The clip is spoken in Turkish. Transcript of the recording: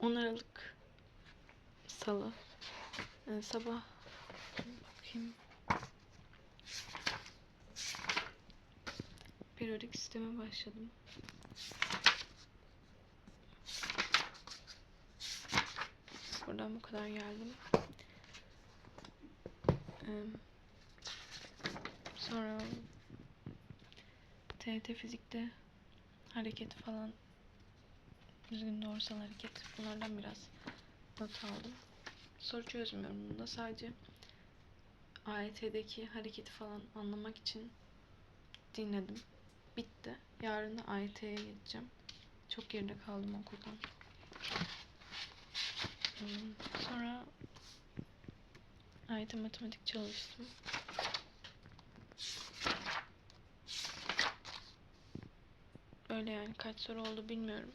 10 Aralık Salı Ee, sabah bakayım periyodik sisteme başladım. Buradan bu kadar geldim. Sonra TRT fizikte hareket falan düzgün doğrusal hareket bunlardan biraz not aldım. Soru çözmüyorum bunda sadece AYT'deki hareketi falan anlamak için dinledim. Bitti. Yarın da AYT'ye geçeceğim. Çok geride kaldım okuldan. Hmm, Sonra AYT matematik çalıştım. Öyle yani kaç soru oldu bilmiyorum.